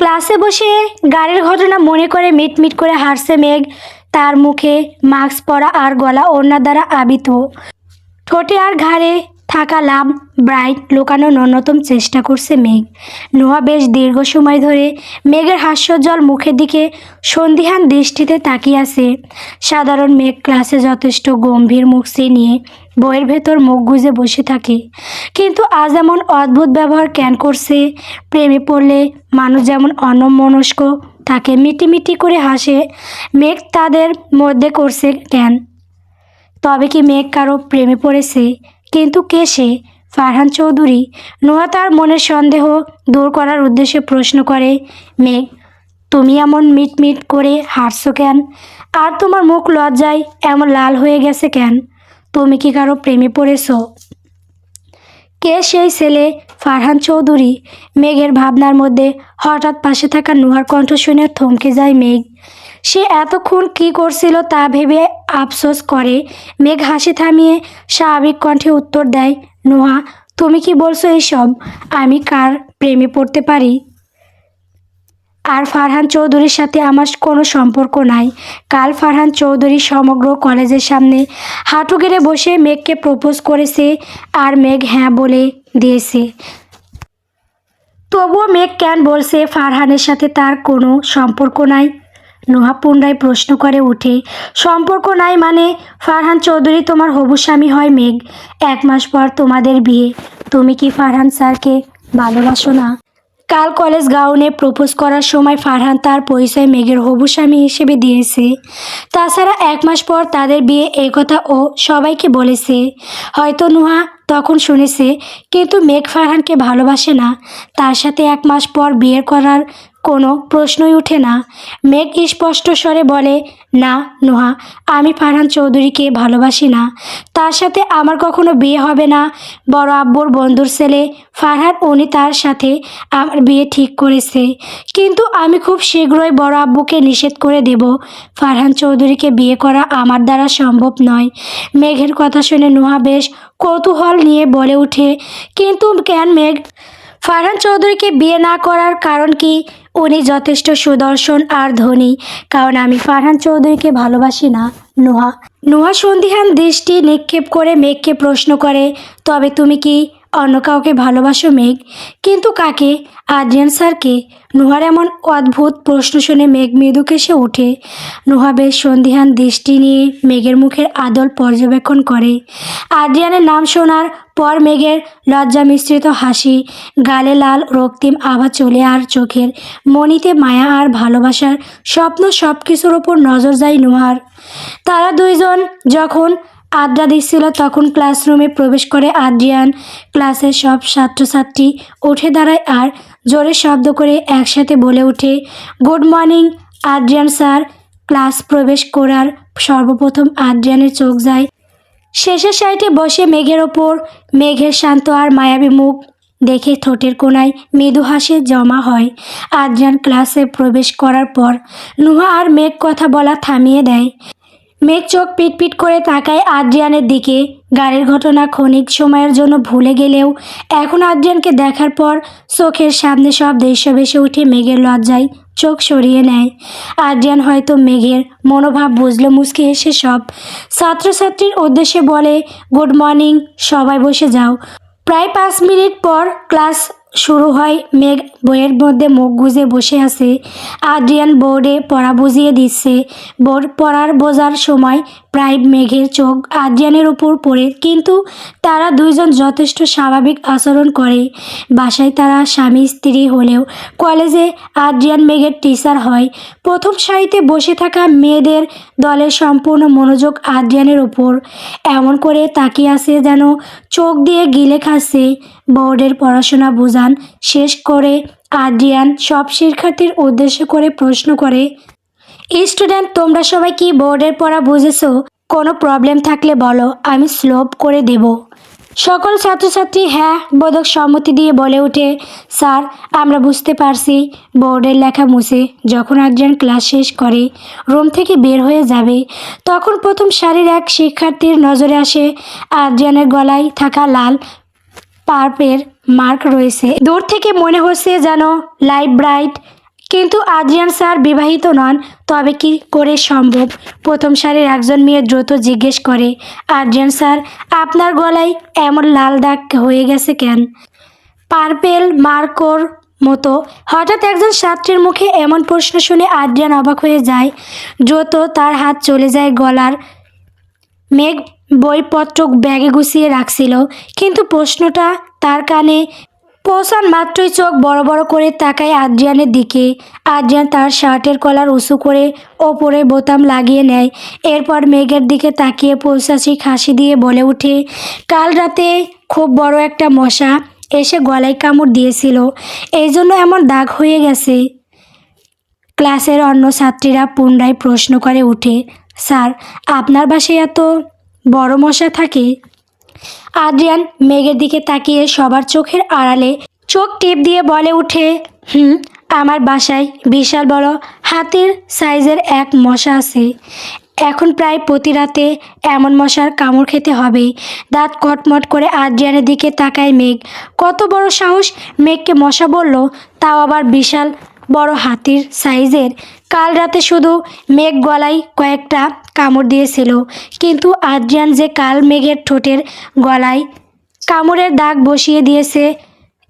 ক্লাসে বসে গাড়ির ঘটনা মনে করে মিটমিট করে হাসছে মেঘ। তার মুখে মাস্ক পরা আর গলা ওড়না দ্বারা আবিত। ঠোঁটে আর ঘাড়ে থাকা লাভ ব্রাইট লুকানোর ন্যূনতম চেষ্টা করছে মেঘ। নোয়া বেশ দীর্ঘ সময় ধরে মেঘের হাস্যজ্জ্বল মুখের দিকে সন্দিহান দৃষ্টিতে তাকিয়ে আছে। সাধারণ মেঘ ক্লাসে যথেষ্ট গম্ভীর মুখ সে নিয়ে বইয়ের ভেতর মুখ গুজে বসে থাকে। কিন্তু আজ এমন অদ্ভুত ব্যবহার কেন করছে? প্রেমে পড়লে মানুষ যেমন অন্যমনস্ক, তাকে মিটিমিটি করে হাসে। মেঘ তাদের মধ্যে করছে কেন? তবে কি মেঘ কারও প্রেমে পড়েছে? কিন্তু কে সে? ফারহান চৌধুরী। নোয়া তার মনের সন্দেহ দূর করার উদ্দেশ্যে প্রশ্ন করে মেঘ তুমি এমন মিটমিট করে হাসছো কেন? আর তোমার মুখ লজ্জায় এমন লাল হয়ে গেছে কেন? তুমি কি কারও প্রেমে পড়েছো? কে সেই ছেলে? ফারহান চৌধুরী। মেঘের ভাবনার মধ্যে হঠাৎ পাশে থাকা নুহার কণ্ঠ শুনে থমকে যায় মেঘ। সে এতক্ষণ কি করছিল তা ভেবে আফসোস করে। মেঘ হাসি থামিয়ে স্বাভাবিক কণ্ঠে উত্তর দেয়, নোহা, তুমি কি বলছো এইসব আমি কার প্রেমে পড়তে পারি? আর ফারহান চৌধুরীর সাথে আমার কোনো সম্পর্ক নাই। কাল ফারহান চৌধুরী সমগ্র কলেজের সামনে হাঁটু গেড়ে বসে মেঘকে প্রপোজ করেছে আর মেঘ হ্যাঁ বলে দিয়েছে। তবুও মেঘ কেন বলছে ফারহানের সাথে তার কোনো সম্পর্ক নাই? নোহা পুনরায় প্রশ্ন করে উঠে, সম্পর্ক নাই মানে? ফারহান চৌধুরী, তোমার হবু স্বামী হয় মেঘ। এক মাস পর তোমাদের বিয়ে। তুমি কি ফারহান স্যারকে ভালোবাসো না? কাল কলেজ গাউনে প্রপোজ করার সময় ফারহান তার পরিচয় মেঘের হবু স্বামী হিসেবে দিয়েছে। তাছাড়া এক মাস পর তাদের বিয়ে এই কথা ও সবাইকে বলেছে। হয়তো নুহা তখন শুনেছে, কিন্তু মেঘ ফারহানকে ভালোবাসে না। তার সাথে এক মাস পর বিয়ে করার কোনো প্রশ্নই ওঠে না। মেঘ স্পষ্ট স্বরে বলে, না, নোহা, আমি ফারহান চৌধুরীকে ভালোবাসি না। তার সাথে আমার কখনো বিয়ে হবে না। বড় আব্বুর বন্ধুর ছেলে ফারহান, উনি তার সাথে আমার বিয়ে ঠিক করেছে। কিন্তু আমি খুব শীঘ্রই বড় আব্বুকে নিষেধ করে দেব। ফারহান চৌধুরীকে বিয়ে করা আমার দ্বারা সম্ভব নয়। মেঘের কথা শুনে নোহা বেশ কৌতূহল নিয়ে বলে ওঠে, কিন্তু কেন মেঘ? ফারহান চৌধুরীকে বিয়ে না করার কারণ কি? উনি যথেষ্ট সুদর্শন আর ধনী, কারণ আমি ফারহান চৌধুরীকে ভালোবাসি না, নোহা। নোহা সন্ধিহান দৃষ্টি নিক্ষেপ করে মেঘকে প্রশ্ন করে, তবে তুমি কি অন্য কাউকে ভালোবাসো, মেঘ। কিন্তু কাকে? আদ্রিয়ান স্যারকে? নোহার এমন অদ্ভুত প্রশ্ন শুনে মেঘ মৃদু কেসে ওঠে। নোহা বেশ সন্ধিহান দৃষ্টি নিয়ে মেঘের মুখের আদল পর্যবেক্ষণ করে। আদ্রিয়ানের নাম শোনার পর মেঘের লজ্জা মিশ্রিত হাসি, গালে লাল রক্তিম আভা চলে আর চোখের মনিতে মায়া আর ভালোবাসার স্বপ্ন সব কিছুর ওপর নজর যায় নোহার। তারা দুইজন যখন আড্ডা দিচ্ছিল তখন ক্লাসরুমে প্রবেশ করে আদ্রিয়ান ক্লাসের সব ছাত্রছাত্রী উঠে দাঁড়ায় আর জোরে শব্দ করে একসাথে বলে ওঠে, good morning, Adrian sir. Class প্রবেশ করার সর্বপ্রথম আদ্রিয়ানের চোখ যায়। শেষের সাইডে বসে মেঘের ওপর, মেঘের শান্ত আর মায়াবী মুখ দেখে ঠোঁটের কোনায় মৃদু হাসি জমা হয়। আদ্রিয়ান ক্লাসে প্রবেশ করার পর নুহা আর মেঘ কথা বলা থামিয়ে দেয়। মেঘ চোখ পিটপিট করে তাকায় আদ্রিয়ানের দিকে। গাড়ির ঘটনা ক্ষণিক সময়ের জন্য ভুলে গেলেও এখন আদ্রিয়ানকে দেখার পর চোখের সামনে সব দৃশ্য ভেসে উঠে মেঘের লজ্জায় চোখ সরিয়ে নেয়। আদ্রিয়ান হয়তো মেঘের মনোভাব বুঝলো মুসকে এসে সব। ছাত্রছাত্রীর উদ্দেশ্যে বলে, গুড মর্নিং, সবাই বসে যাও। প্রায় পাঁচ মিনিট পর ক্লাস শুরু হয়। মেঘ বইয়ের মধ্যে মুখ গুজে বসে আছে। আদ্রিয়ান বোর্ডে পড়া বুঝিয়ে দিচ্ছে। বোর্ড পড়ার বোঝার সময় প্রায় মেঘের চোখ আদ্রিয়ানের উপর পড়ে। কিন্তু তারা দুইজন যথেষ্ট স্বাভাবিক আচরণ করে। বাসায় তারা স্বামী, স্ত্রী হলেও কলেজে আদ্রিয়ান মেঘের টিচার হয়। প্রথম সারিতে বসে থাকা মেয়েদের দলের সম্পূর্ণ মনোযোগ আদ্রিয়ানের উপর। এমন করে তাকিয়ে আছে যেন চোখ দিয়ে গিলে খাচ্ছে। বোর্ডের পড়াশোনা বোঝান, শেষ করে আদ্রিয়ান সব শিক্ষার্থীর উদ্দেশ্য করে প্রশ্ন করে। স্টুডেন্ট, তোমরা সবাই কি বোর্ডের পড়া বুঝেছ? কোনো প্রবলেম থাকলে বলো, আমি স্লোপ করে দেব। সকল ছাত্রছাত্রী হ্যাঁ বোধক সম্মতি দিয়ে বলে ওঠে, স্যার, আমরা বুঝতে পারছি। বোর্ডের লেখা মুছে, যখন একজন ক্লাস শেষ করে, রুম থেকে বের হয়ে যাবে। তখন প্রথম সারির এক শিক্ষার্থীর নজরে আসে আদ্রিয়ানের গলায় থাকা লাল পার্পের মার্ক রয়েছে। দূর থেকে মনে হচ্ছে যেন লাইট ব্রাইট, কিন্তু আদ্রিয়ান স্যার বিবাহিত নন, তবে কি করে সম্ভব? প্রথম সারির একজন মেয়ে দ্রুত জিজ্ঞেস করে, আদ্রিয়ান স্যার, আপনার গলায় এমন লাল দাগ হয়ে গেছে কেন? পার্পেল মার্কোর মতো হঠাৎ একজন ছাত্রীর মুখে এমন প্রশ্ন শুনে আদ্রিয়ান অবাক হয়ে যায়। দ্রুত তার হাত চলে যায় গলার মেঘ বইপত্র ব্যাগে গুছিয়ে রাখছিল। কিন্তু প্রশ্নটা তার কানে পৌঁছান মাত্রই চোখ বড় বড় করে তাকায় আদ্রিয়ানের দিকে। আদ্রিয়ান তার শার্টের কলার উঁচু করে ওপরে বোতাম লাগিয়ে নেয়। এরপর মেঘের দিকে তাকিয়ে পৌঁছাছি খাসি দিয়ে বলে ওঠে কাল রাতে খুব বড় একটা মশা এসে গলায় কামড় দিয়েছিল। এই জন্য এমন দাগ হয়ে গেছে। ক্লাসের অন্য ছাত্রীরা পুনরায় প্রশ্ন করে উঠে, স্যার, আপনার বাসায় এত বড় মশা থাকে। আদ্রিয়ান মেঘের দিকে তাকিয়ে সবার চোখের আড়ালে চোখ টিপ দিয়ে বলে উঠে, হুম, আমার বাসায় বিশাল বড় হাতির সাইজের এক মশা আছে। এখন প্রায় প্রতি রাতে এমন মশার কামড় খেতে হবে। দাঁত কটমট করে আদ্রিয়ানের দিকে তাকায় মেঘ। কত বড় সাহস মেঘকে মশা বলল, তাও আবার বিশাল বড় হাতির সাইজের। কাল রাতে শুধু মেঘ গলায় কয়েকটা কামড় দিয়েছিল। কিন্তু আদ্রিয়ান যে কাল মেঘের ঠোঁটের গলায় কামড়ের দাগ বসিয়ে দিয়েছে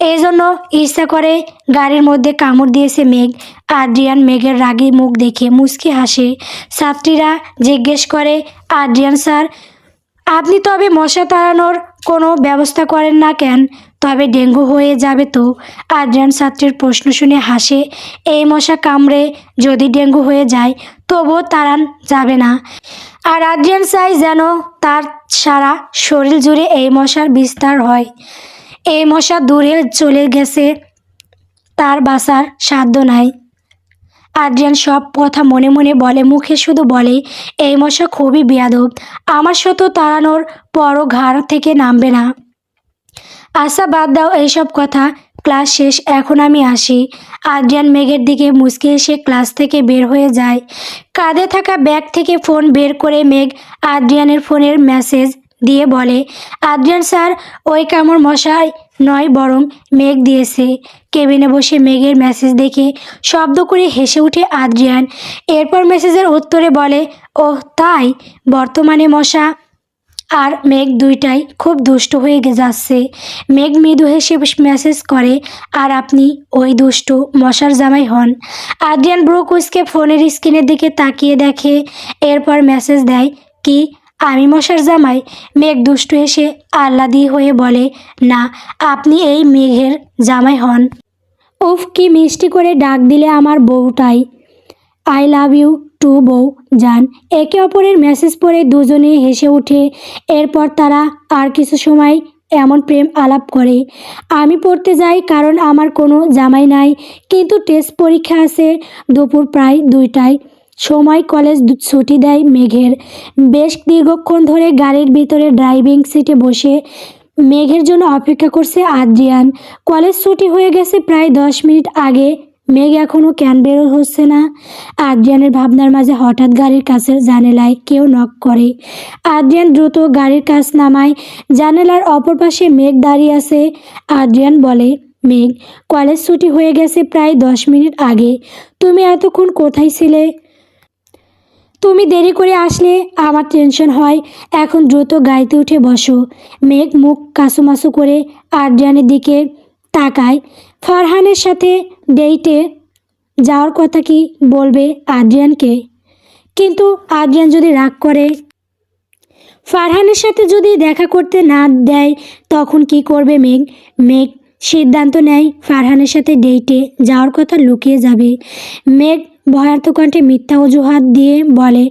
এই জন্য ইচ্ছা করে গাড়ির মধ্যে কামড় দিয়েছে মেঘ। আদ্রিয়ান মেঘের রাগী মুখ দেখে মুচকি হাসে। ছাত্রীরা জিজ্ঞেস করে, আদ্রিয়ান স্যার, আপনি তবে মশা তাড়ানোর কোনো ব্যবস্থা করেন না কেন? তবে ডেঙ্গু হয়ে যাবে তো? আদ্রিয়ান ছাত্রীর প্রশ্ন শুনে হাসে, এই মশা কামড়ে যদি ডেঙ্গু হয়ে যায়, তবুও তাড়ান যাবে না। আর আদ্রিয়ান চাই যেন তার সারা শরীর জুড়ে এই মশার বিস্তার হয়। এই মশা দূরে চলে গেছে, তার বাসার সাধ্য নাই। আদ্রিয়ান সব কথা মনে মনে বলে, মুখে শুধু বলে, এই মশা খুবই বেয়াদব। আমার শত তাড়ানোর পরও ঘাড় থেকে নামবে না। আশা বাদ দাও এইসব কথা। ক্লাস শেষ, এখন আমি আসি। আদ্রিয়ান মেঘের দিকে মুচকে এসে ক্লাস থেকে বের হয়ে যায়। কাঁধে থাকা ব্যাগ থেকে ফোন বের করে মেঘ আদ্রিয়ানের ফোনের মেসেজ দিয়ে বলে, আদ্রিয়ান স্যার, ওই কামড় মশাই নয় বরং মেঘ দিয়েছে। কেবিনে বসে মেঘের মেসেজ দেখে শব্দ করে হেসে উঠে আদ্রিয়ান। এরপর মেসেজের উত্তরে বলে, ওহ, তাই? বর্তমানে মশা আর মেঘ দুইটাই খুব দুষ্ট হয়ে যাচ্ছে। মেঘ মৃদু হেসে মেসেজ করে, আর আপনি ওই দুষ্ট মশার জামাই হন। আদ্রিয়ান ব্রোকুসকে ফোনের স্ক্রিনের দিকে তাকিয়ে দেখে, এরপর মেসেজ দেয়, কি, আমি মশার জামাই? মেঘ দুষ্ট হেসে আহ্লাদি হয়ে বলে, না, আপনি এই মেঘের জামাই হন। উফ, কি মিষ্টি করে ডাক দিলে আমার বউটাই। আই লাভ ইউ টু বউ যান একে অপরের মেসেজ পড়ে দুজনে হেসে ওঠে। এরপর তারা আর কিছু সময় এমন প্রেম আলাপ করে। আমি পড়তে যাই কারণ আমার কোনো জামাই নাই, কিন্তু টেস্ট পরীক্ষা আছে দুপুর প্রায় দুইটায়। সময় কলেজ ছুটি দেয় মেঘের। বেশ দীর্ঘক্ষণ ধরে গাড়ির ভিতরে ড্রাইভিং সিটে বসে মেঘের জন্য অপেক্ষা করছে আদ্রিয়ান। কলেজ ছুটি হয়ে গেছে প্রায় দশ মিনিট আগে মেঘ এখনও ক্যান বেরো হচ্ছে না। আদ্রিয়ানের ভাবনার মাঝে হঠাৎ গাড়ির কাছের জানালায় কেউ নক করে। আদ্রিয়ান দ্রুত গাড়ির কাছ নামায়। জানালার অপর পাশে মেঘ দাঁড়িয়ে আছে। আদ্রিয়ান বলে, মেঘ, কলেজ ছুটি হয়ে গেছে প্রায় দশ মিনিট আগে। তুমি এতক্ষণ কোথায় ছিলে? তুমি দেরি করে আসলে, আমার টেনশন হয়। এখন দ্রুত গাড়িতে উঠে বসো। মেঘ মুখ কাসুমাসু করে আদ্রিয়ানের দিকে তাকায়। ফারহানের সাথে ডেইটে যাওয়ার কথা কি বলবে আদ্রিয়ানকে? কিন্তু আদ্রিয়ান যদি রাগ করে, ফারহানের সাথে যদি দেখা করতে না দেয়, তখন কি করবে মেঘ? মেঘ সিদ্ধান্ত নেয় ফারহানের সাথে ডেইটে যাওয়ার কথা লুকিয়ে যাবে। মেঘ ভয়ার্থ কণ্ঠে মিথ্যা অজুহাত দিয়ে বলে,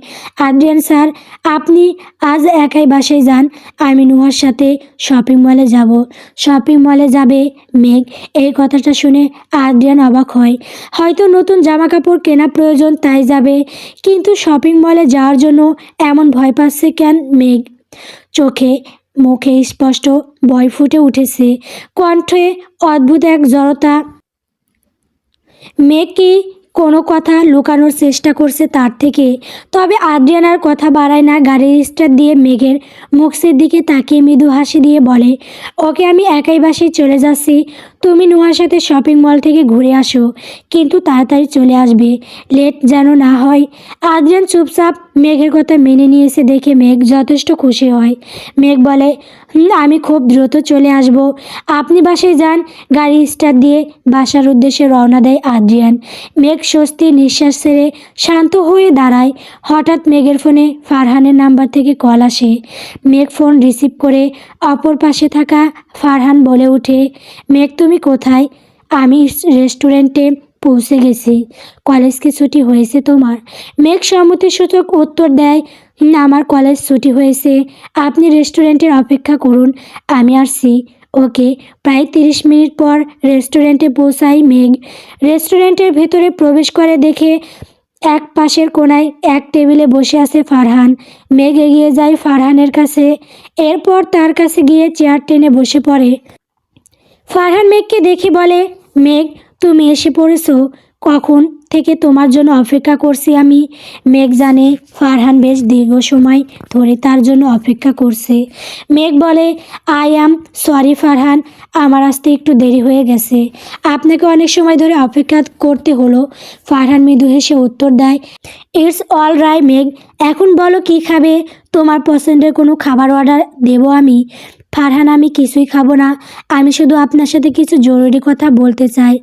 আদ্রিয়ান স্যার, আপনি আজ একাই বাসায় যান, আমি নুহার সাথে শপিং মলে যাব। শপিং মলে যাবে মেঘ। এই কথাটা শুনে আদ্রিয়ান অবাক হয়। হয়তো নতুন জামা কাপড় কেনা প্রয়োজন তাই যাবে, কিন্তু শপিং মলে যাওয়ার জন্য এমন ভয় পাচ্ছে কেন মেঘ? চোখে, মুখে স্পষ্ট ভয় ফুটে উঠেছে। কণ্ঠে অদ্ভুত এক জড়তা। মেঘ কি কোনো কথা লুকানোর চেষ্টা করছে তার থেকে। তবে আদ্রিয়ানার কথা বাড়ায় না গাড়ির স্টার্ট দিয়ে মেঘের মুখের দিকে তাকিয়ে মৃদু হাসি দিয়ে বলে ওকে আমি একাই বাসায় চলে যাচ্ছি। তুমি নুহার সাথে শপিং মল থেকে ঘুরে আসো কিন্তু তাড়াতাড়ি চলে আসবে। লেট যেন না হয়। আদ্রিয়ান চুপচাপ মেঘের কথা মেনে নিয়েছে দেখে মেঘ যথেষ্ট খুশি হয়। মেঘ বলে "হুম, আমি খুব দ্রুত চলে আসব। আপনি বাসায় যান, গাড়ি স্টার্ট দিয়ে বাসার উদ্দেশ্যে রওনা দেয় আদ্রিয়ান। মেঘ স্বস্তি নিঃশ্বাস ছেড়ে শান্ত হয়ে দাঁড়ায়। হঠাৎ মেঘের ফোনে ফারহানের নাম্বার থেকে কল আসে। মেঘ ফোন রিসিভ করে অপর পাশে থাকা ফারহান বলে ওঠে, মেঘ, তুমি কোথায়? আমি রেস্টুরেন্টে পৌঁছে গেছি। কলেজ কি ছুটি হয়েছে তোমার। মেঘ সম্মতিসূচক উত্তর দেয় "হুম, আমার কলেজ ছুটি হয়েছে। আপনি রেস্টুরেন্টের অপেক্ষা করুন আমি আসছি। ওকে প্রায় তিরিশ মিনিট পর রেস্টুরেন্টে পৌঁছাই মেঘ। রেস্টুরেন্টের ভেতরে প্রবেশ করে দেখে এক পাশের কোনায় এক টেবিলে বসে আছে ফারহান। মেঘ এগিয়ে যায় ফারহানের কাছে। এরপর তার কাছে গিয়ে চেয়ার টেনে বসে পড়ে। ফারহান মেঘকে দেখে বলে মেঘ তুমি এসে পড়েছো। কখন থেকে তোমার জন্য অপেক্ষা করছি আমি। মেঘ জানে ফারহান বেশ দীর্ঘ সময় ধরে তার জন্য অপেক্ষা করছে। মেঘ বলে আই অ্যাম সরি ফারহান। আমার আসতে একটু দেরি হয়ে গেছে। আপনাকে অনেক সময় ধরে অপেক্ষা করতে হলো। ফারহান মৃদু হেসে উত্তর দেয় ইটস অল রাই মেঘ। এখন বলো কি খাবে? তোমার পছন্দের কোনো খাবার অর্ডার দেবো আমি? ফারহান, আমি কিছুই খাব না। আমি শুধু আপনার সাথে কিছু জরুরি কথা বলতে চাই।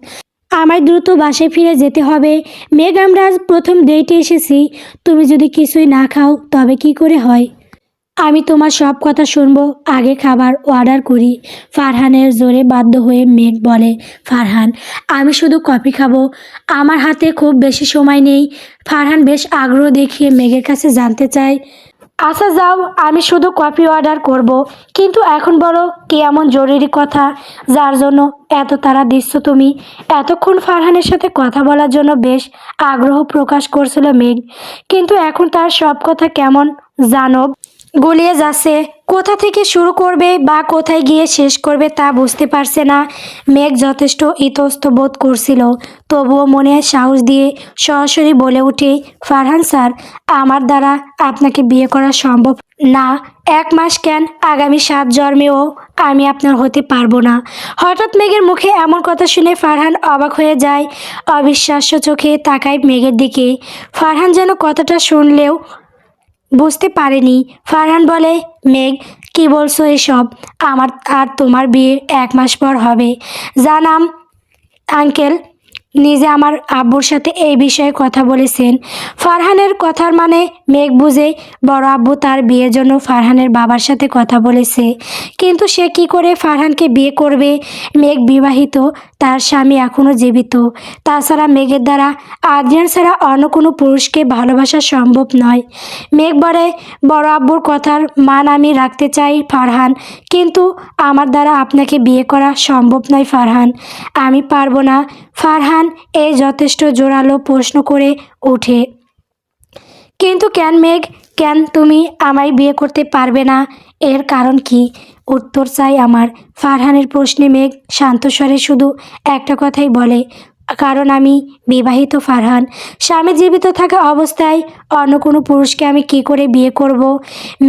আমায় দ্রুত বাসায় ফিরে যেতে হবে। মেঘ, আমরা আজ প্রথম ডেটে এসেছি। তুমি যদি কিছুই না খাও, তবে কি করে হয়? আমি তোমার সব কথা শুনব, আগে খাবার অর্ডার করি। ফারহানের জোরে বাধ্য হয়ে মেঘ বলে, ফারহান, আমি শুধু কফি খাব। আমার হাতে খুব বেশি সময় নেই। ফারহান বেশ আগ্রহ দেখিয়ে মেঘের কাছে জানতে চায়। আচ্ছা যাও, আমি শুধু কফি অর্ডার করব। কিন্তু এখন বলো, কি এমন জরুরি কথা? যার জন্য এত তারা দিচ্ছ তুমি? এতক্ষণ ফারহানের সাথে কথা বলার জন্য বেশ আগ্রহ প্রকাশ করছিল মেঘ। কিন্তু এখন তার সব কথা কেমন? জানো? গুলিয়ে যাচ্ছে। কোথা থেকে শুরু করবে বা কোথায় গিয়ে শেষ করবে তা বুঝতে পারছে না। মেঘ যথেষ্ট ইতস্ত বোধ করছিল। তবুও মনে সাহস দিয়ে সরাসরি বলে উঠে, ফারহান স্যার, আমার দ্বারা আপনাকে বিয়ে করা সম্ভব না। এক মাস কেন আগামী সাত জন্মেও আমি আপনার হতে পারব না? হঠাৎ মেঘের মুখে এমন কথা শুনে ফারহান অবাক হয়ে যায়। অবিশ্বাস্য চোখে তাকায় মেঘের দিকে। ফারহান যেন কথাটা শুনলেও বুঝতে পারেনি। ফারহান বলে, মেঘ, কি বলছো এসব? আমার আর তোমার বিয়ে এক মাস পর হবে। জানাম, আঙ্কেল। নিজে আমার আব্বুর সাথে এই বিষয়ে কথা বলেছেন। ফারহানের কথার মানে মেঘ বুঝে বড় আব্বু তার বিয়ের জন্য ফারহানের বাবার সাথে কথা বলেছে। কিন্তু সে কি করে ফারহানকে বিয়ে করবে? মেঘ বিবাহিত, তার স্বামী এখনও জীবিত। তাছাড়া মেঘের দ্বারা আদ্রিয়ান ছাড়া অন্য কোনো পুরুষকে ভালোবাসা সম্ভব নয়। মেঘ বলে, বড় আব্বুর কথার মান আমি রাখতে চাই ফারহান, কিন্তু আমার দ্বারা আপনাকে বিয়ে করা সম্ভব নয় ফারহান। আমি পারব না ফারহান এই যথেষ্ট জোরালো প্রশ্ন করে ওঠে। কিন্তু কেন মেঘ, কেন তুমি আমায় বিয়ে করতে পারবে না? এর কারণ কি? উত্তর চাই আমার। ফারহানের প্রশ্নে মেঘ শান্তস্বরে শুধু একটা কথাই বলে, কারণ আমি বিবাহিত ফারহান। স্বামী জীবিত থাকা অবস্থায় অন্য কোনো পুরুষকে আমি কি করে বিয়ে করব?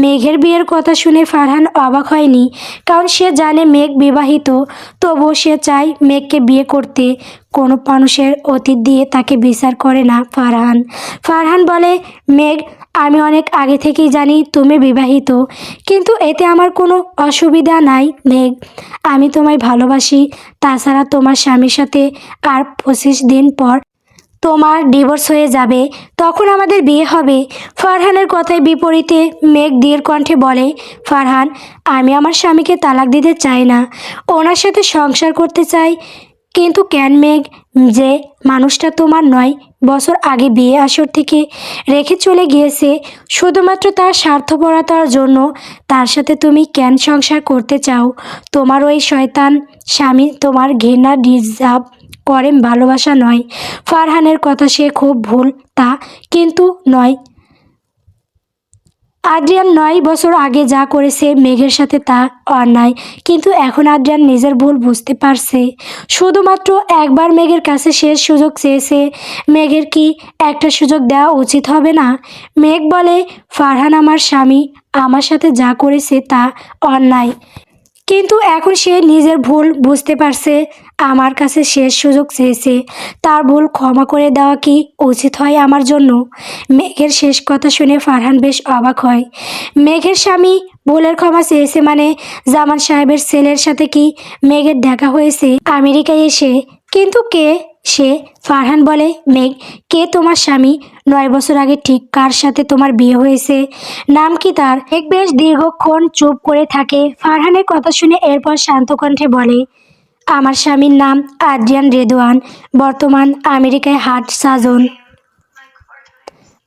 মেঘের বিয়ের কথা শুনে ফারহান অবাক হয়নি, কারণ সে জানে মেঘ বিবাহিত, তবুও সে চায় মেঘকে বিয়ে করতে। কোনো মানুষের অতীত দিয়ে তাকে বিচার করে না, ফারহান। ফারহান বলে, মেঘ, আমি অনেক আগে থেকেই জানি তুমি বিবাহিত, কিন্তু এতে আমার কোনো অসুবিধা নাই, মেঘ। আমি তোমায় ভালোবাসি, তাছাড়া তোমার স্বামীর সাথে আর পঁচিশ দিন পর তোমার ডিভোর্স হয়ে যাবে, তখন আমাদের বিয়ে হবে। ফারহানের কথায় বিপরীতে মেঘ দীর কণ্ঠে বলে, ফারহান, আমি আমার স্বামীকে তালাক দিতে চাই না। ওনার সাথে সংসার করতে চাই কিন্তু কেন মেঘ? যে মানুষটা তোমার নয়, বছর আগে বিয়ে আসর থেকে রেখে চলে গিয়েছে, শুধুমাত্র তার স্বার্থপরতার জন্য। তার সাথে তুমি কেন সংসার করতে চাও? তোমার ওই শয়তান স্বামী তোমার ঘৃণা ডিজার্ভ করেন, ভালোবাসা নয়। ফারহানের কথা সে খুব ভুল, তা কিন্তু নয়। আদ্রিয়ান নয় বছর আগে যা করেছে, মেঘের সাথে তা অন্যায় কিন্তু এখন আদ্রিয়ান নিজের ভুল বুঝতে পারছে। শুধুমাত্র একবার মেঘের কাছে শেষ সুযোগ চেয়েছে, মেঘের কি একটা সুযোগ দেওয়া উচিত হবে না? মেঘ বলে, ফারহান আমার স্বামী, আমার সাথে যা করেছে তা অন্যায় কিন্তু এখন সে নিজের ভুল বুঝতে পারছে। আমার কাছে শেষ সুযোগ চেয়েছে। তার ভুল ক্ষমা করে দেওয়া কি উচিত হয় আমার জন্য? মেঘের শেষ কথা শুনে ফারহান বেশ অবাক হয়। মেঘের স্বামী ভুলের ক্ষমা চেয়েছে মানে জামান সাহেবের ছেলের সাথে কি মেঘের দেখা হয়েছে? আমেরিকায় এসে কিন্তু কে সে? ফারহান বলে, মেঘ, কে তোমার স্বামী? নয় বছর আগে ঠিক কার সাথে তোমার বিয়ে হয়েছে? নাম কি তার? মেঘ বেশ দীর্ঘক্ষণ চুপ করে থাকে। ফারহানের কথা শুনে এরপর শান্ত কণ্ঠে বলে আমার স্বামীর নাম আদ্রিয়ান রেদওয়ান বর্তমান আমেরিকায় হার্ট সাজন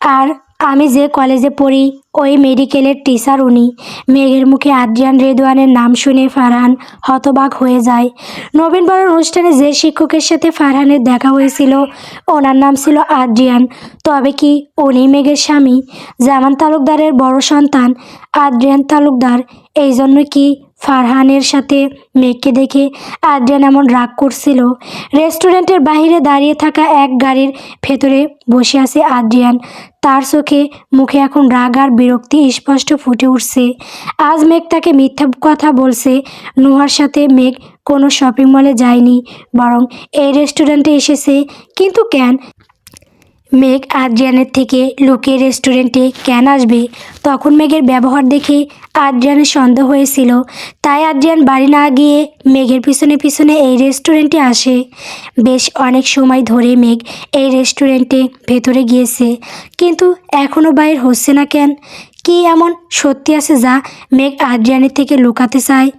আর আমি যে কলেজে পড়ি, ওই মেডিকেলের টিচার উনি। মেঘের মুখে আদ্রিয়ান রেদওয়ানের নাম শুনে ফারহান হতবাক হয়ে যায়। নবীনবরণ অনুষ্ঠানে যে শিক্ষকের সাথে ফারহানের দেখা হয়েছিল, ওনার নাম ছিল আদ্রিয়ান। তবে কি উনি মেঘের স্বামী? জামান তালুকদারের বড় সন্তান আদ্রিয়ান তালুকদার এই জন্য কি ফারহানের সাথে মেঘকে দেখে আদ্রিয়ান এমন রাগ করছিল। রেস্টুরেন্টের বাইরে দাঁড়িয়ে থাকা এক গাড়ির ভেতরে বসে আছে আদ্রিয়ান। তার চোখে, মুখে এখন রাগ আর বিরক্তি স্পষ্ট ফুটে উঠছে। আজ মেঘ তাকে মিথ্যা কথা বলছে। নুহার সাথে মেঘ কোনো শপিং মলে যায়নি, বরং এই রেস্টুরেন্টে এসেছে। কিন্তু কেন? মেঘ আদ্রিয়ানের থেকে লুকিয়ে রেস্টুরেন্টে কেন আসবে? তখন মেঘের ব্যবহার দেখে আদ্রিয়ানের সন্দেহ হয়েছিল। তাই আদ্রিয়ান বাড়ি না গিয়ে মেঘের পিছনে পিছনে এই রেস্টুরেন্টে আসে। বেশ অনেক সময় ধরে মেঘ এই রেস্টুরেন্টে ভেতরে গিয়েছে। কিন্তু এখনও বাইর হচ্ছে না কেন? কি এমন সত্যি আছে যা মেঘ আদ্রিয়ানের থেকে লুকাতে চায়?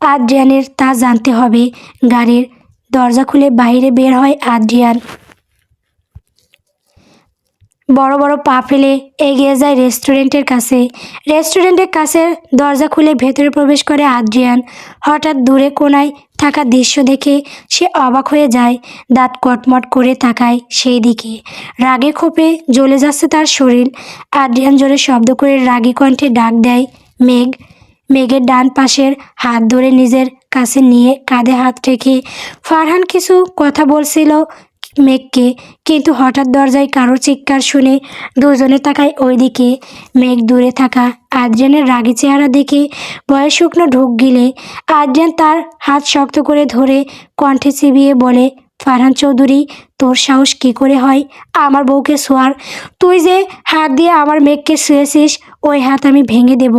আদ্রিয়ানের তা জানতে হবে। গাড়ির দরজা খুলে বাইরে বের হয় আদ্রিয়ান বড় বড় পা ফেলে এগিয়ে যায় রেস্টুরেন্টের কাছে। রেস্টুরেন্টের কাছের দরজা খুলে ভেতরে প্রবেশ করে আদ্রিয়ান। হঠাৎ দূরে কোনায় থাকা দৃশ্য দেখে সে অবাক হয়ে যায়, দাঁত কটমট করে তাকায় সেই দিকে। রাগে ক্ষোভে জ্বলে যাচ্ছে তার শরীর। আদ্রিয়ান জোরে শব্দ করে রাগী কণ্ঠে ডাক দেয়, মেঘ। মেঘের ডান পাশের হাত ধরে নিজের কাছে নিয়ে কাঁধে হাত রেখে ফারহান কিছু কথা বলছিল মেঘকে, কিন্তু হঠাৎ দরজায় কারও চিৎকার শুনে দুজনে তাকায় ওইদিকে। মেঘ দূরে থাকা আদ্রিয়ানের রাগী চেহারা দেখে বয়স শুকনো ঢুক গিলে আদ্রিয়ান তার হাত শক্ত করে ধরে কণ্ঠে চিবিয়ে বলে, ফারহান চৌধুরী, তোর সাহস কী করে হয়? আমার বউকে শোয়ার তুই যে হাত দিয়ে আমার মেঘকে শুয়েছিস, ওই হাত আমি ভেঙে দেব।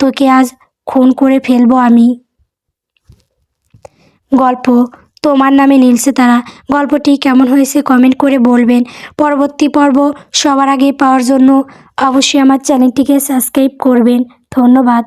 তোকে আজ খুন করে ফেলব আমি। গল্প তোমার নামে নীলসে তারা। গল্পটি কেমন হয়েছে কমেন্ট করে বলবেন। পরবর্তী পর্ব সবার আগে পাওয়ার জন্য অবশ্যই আমার চ্যানেলটিকে সাবস্ক্রাইব করবেন। ধন্যবাদ।